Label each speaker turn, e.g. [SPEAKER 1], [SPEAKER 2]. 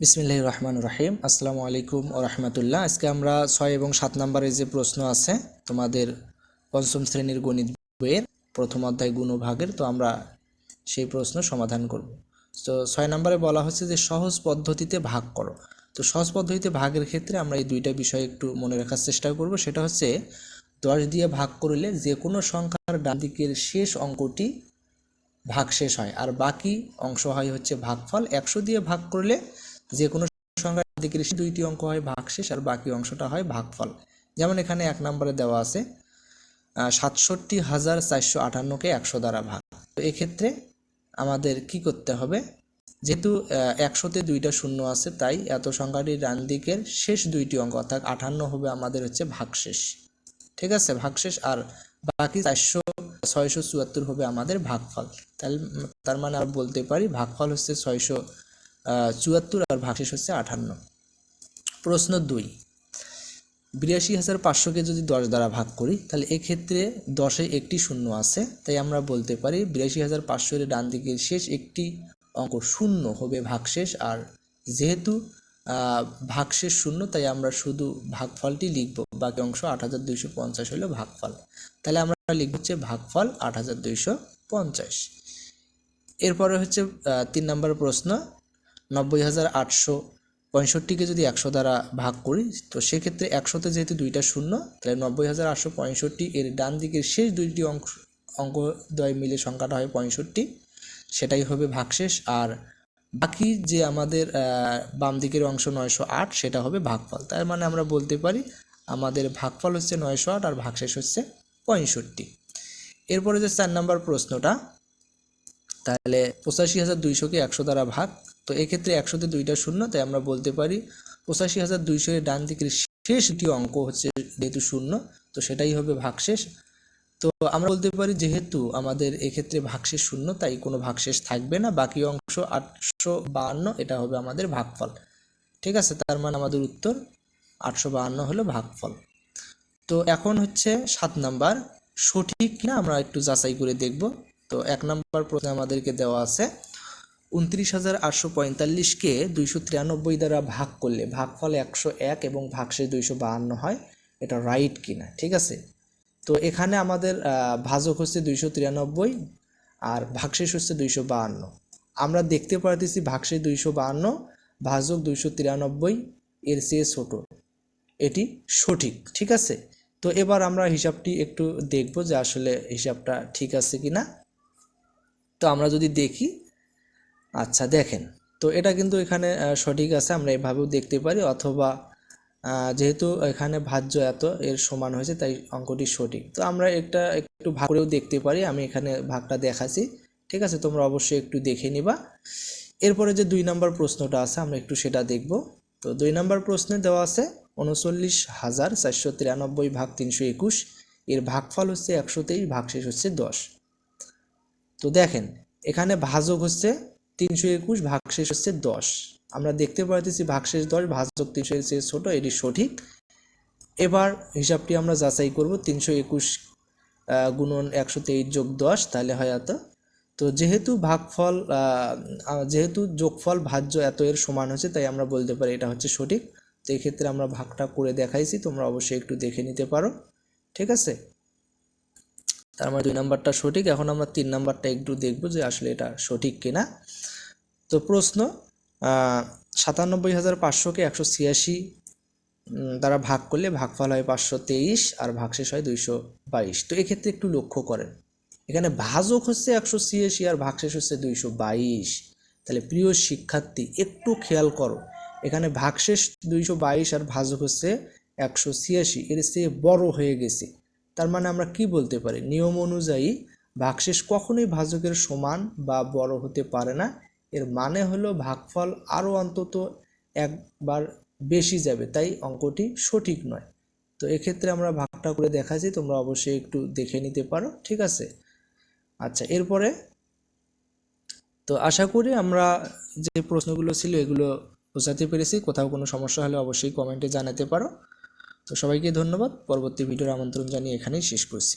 [SPEAKER 1] বিসমিল্লাহ রহমান রহিম। আসসালামু আলাইকুম ও রহমতুল্লাহ। আজকে আমরা ছয় এবং সাত নম্বরের যে প্রশ্ন আছে, তোমাদের পঞ্চম শ্রেণির গণিত বইয়ের প্রথম অধ্যায় গুণভাগের, তো আমরা সেই প্রশ্ন সমাধান করব। তো ছয় নম্বরে বলা হচ্ছে যে, সহজ পদ্ধতিতে ভাগ করো। তো সহজ পদ্ধতিতে ভাগের ক্ষেত্রে আমরা এই দুইটা বিষয় একটু মনে রাখার চেষ্টা করব। সেটা হচ্ছে, দশ দিয়ে ভাগ করলে যে কোনো সংখ্যার ডান দিকের শেষ অঙ্কটি ভাগশেষ হয়, আর বাকি অংশ হয় হচ্ছে ভাগফল। একশো দিয়ে ভাগ করলে যে কোনো সংখ্যার দিকের দুইটি অঙ্ক হয় ভাগশেষ আর বাকি অংশটা হয় ভাগফল। যেমন এখানে এক নম্বরে দেওয়া আছে সাতষট্টি হাজার চারশো আটান্নকে একশো দ্বারা ভাগ। তো এক্ষেত্রে আমাদের কি করতে হবে? যেহেতু একশোতে দুইটা শূন্য আছে, তাই এত সংখ্যাটির ডান দিকের শেষ দুইটি অঙ্ক, অর্থাৎ আটান্ন হবে আমাদের হচ্ছে ভাগশেষ। ঠিক আছে? ভাগশেষ আর বাকি চারশো, ছয়শো চুয়াত্তর হবে আমাদের ভাগফল। তাহলে তার মানে আমরা বলতে পারি ভাগফল হচ্ছে ছয়শো চুয়াত্তর আর ভাগশেষ হচ্ছে আটান্ন প্রশ্ন দুই। বিরাশি হাজার পাঁচশোকে যদি দশ দ্বারা ভাগ করি, তাহলে এক্ষেত্রে দশে একটি শূন্য আছে। তাই আমরা বলতে পারি বিরাশি হাজার পাঁচশোর ডান দিকের শেষ একটি অঙ্ক শূন্য হবে ভাগশেষ। আর যেহেতু ভাগশেষ শূন্য, তাই আমরা শুধু ভাগফলটি লিখব। বাকি অংশ আট হাজার দুইশো পঞ্চাশ হলো ভাগফল। তাহলে আমরা লিখব হচ্ছে ভাগফল আট হাজার দুইশো পঞ্চাশ। এরপরে হচ্ছে তিন নম্বর প্রশ্ন। নব্বই হাজার আটশো পঁয়ষট্টিকে যদি একশো দ্বারা ভাগ করি, তো সেক্ষেত্রে একশোতে যেহেতু দুইটা শূন্য, তাহলে নব্বই হাজার আটশো পঁয়ষট্টি এর ডান দিকের শেষ দুইটি অঙ্ক অঙ্কদ্বয় মিলে সংখ্যাটা হয় পঁয়ষট্টি, সেটাই হবে ভাগশেষ, আর বাকি যে আমাদের বাম দিকের অংশ নয়শো আট, সেটা হবে ভাগফল। তার মানে আমরা বলতে পারি আমাদের ভাগফল হচ্ছে নয়শো আট আর ভাগশেষ হচ্ছে পঁয়ষট্টি। এরপরে যে চার নম্বর প্রশ্নটা, তাহলে পঁচাশি হাজার দুইশোকে একশো দ্বারা ভাগ তো এক্ষেত্রে একশোতে দুইটা শূন্য, তাই আমরা বলতে পারি পঁচাশি হাজার দুইশো এর ডান দিকের শেষ একটি অঙ্ক হচ্ছে যেহেতু শূন্য, তো সেটাই হবে ভাগশেষ। তো আমরা বলতে পারি যেহেতু আমাদের এক্ষেত্রে ভাগশেষ শূন্য, তাই কোনো ভাগশেষ থাকবে না, বাকি অংশ আটশো বাহান্ন, এটা হবে আমাদের ভাগফল। ঠিক আছে? তার মানে আমাদের উত্তর আটশো বাহান্ন হলো ভাগফল। তো এখন হচ্ছে সাত নাম্বার, সঠিক কিনা আমরা একটু যাচাই করে দেখব। তো এক নম্বর প্রশ্নে আমাদেরকে দেওয়া আছে উনত্রিশ হাজার আটশো পঁয়তাল্লিশকে দুইশো তিরানব্বই দ্বারা ভাগ করলে, ভাগফল একশো এক এবং ভাগশেষ দুইশো বাহান্ন হয়, এটা রাইট কিনা, ঠিক আছে? তো এখানে আমাদের ভাজক হচ্ছে দুইশো তিরানব্বই আর ভাগশেষ হচ্ছে দুইশো বাহান্ন। আমরা দেখতে পারতেছি ভাগশেষ দুইশো বাহান্ন, ভাজক দুইশো তিরানব্বই, এর চেয়ে ছোট। এটি সঠিক, ঠিক আছে? তো এবার আমরা হিসাবটি একটু দেখব যে আসলে হিসাবটা ঠিক আছে কি না তো আমরা যদি দেখি আচ্ছা দেখেন। তো এটা কিন্তু এখানে সঠিক আছে, আমরা এভাবেও দেখতে পারি। অথবা যেহেতু এখানে ভাজ্য এত, এর সমান হয়েছে, তাই অঙ্কটি সঠিক। তো আমরা একটা, একটু ভাগ করেও দেখতে পারি, আমি এখানে ভাগটা দেখাচ্ছি। ঠিক আছে, তোমরা অবশ্যই একটু দেখে নিবা। এরপরে যে দুই নম্বর প্রশ্নটা আছে, আমরা একটু সেটা দেখব। তো দুই নম্বর প্রশ্নে দেওয়া আছে, উনচল্লিশ হাজার চারশো তিরানব্বই ভাগ তিনশো একুশ, এর ভাগফল হচ্ছে একশো তেইশ, ভাগশেষ হচ্ছে দশ। তো দেখেন, এখানে ভাজক হচ্ছে তিনশো একুশ ভাগশেষ হচ্ছে দশ। আমরা দেখতে পাইতেছি ভাগশেষ দশ ভাজক তিনশো চেয়ে ছোটো, এটি সঠিক। এবার হিসাবটি আমরা যাচাই করব, তিনশো একুশ গুণন একশো তেইশ যোগ দশ, তাহলে হয় এত। তো যেহেতু ভাগফল যেহেতু যোগফল ভাজ্য এত এর সমান হচ্ছে, তাই আমরা বলতে পারি এটা হচ্ছে সঠিক। তো এক্ষেত্রে আমরা ভাগটা করে দেখাইছি, তোমরা অবশ্যই একটু দেখে নিতে পারো। ঠিক আছে? তার মানে দুই নাম্বারটা সঠিক। এখন আমরা তিন নাম্বারটা একটু দেখব যে আসলে এটা সঠিক কিনা। তো প্রশ্ন সাতানব্বই হাজার পাঁচশোকে একশো ছিয়াশি দ্বারা ভাগ করলে ভাগফল হয় পাঁচশো তেইশ আর ভাগশেষ হয় দুইশো বাইশ। তো এক্ষেত্রে একটু লক্ষ্য করেন। এখানে ভাজক হচ্ছে একশো ছিয়াশি আর ভাগশেষ হচ্ছে দুইশো বাইশ। তাহলে প্রিয় শিক্ষার্থী, একটু খেয়াল করো। এখানে ভাগশেষ দুইশো বাইশ আর ভাজক হচ্ছে একশো ছিয়াশি। এর চেয়ে বড় হয়ে গেছে। তার মানে আমরা কি বলতে পারি? নিয়ম অনুযায়ী ভাগশেষ কখনোই ভাজকের সমান বা বড় হতে পারে না। এর মানে হলো ভাগফল আরও অন্তত একবার বেশি যাবে, তাই অঙ্কটি সঠিক নয়। তো এক্ষেত্রে আমরা ভাগটা করে দেখাচ্ছি, তোমরা অবশ্যই একটু দেখে নিতে পারো, ঠিক আছে? আচ্ছা এরপরে তো আশা করি আমরা যে প্রশ্নগুলো ছিল এগুলো বোঝাতে পেরেছি। কোথাও কোনো সমস্যা হলে অবশ্যই কমেন্টে জানাতে পারো। তো সবাইকে ধন্যবাদ। পরবর্তী ভিডিওর আমন্ত্রণ জানিয়ে এখানেই শেষ করছি।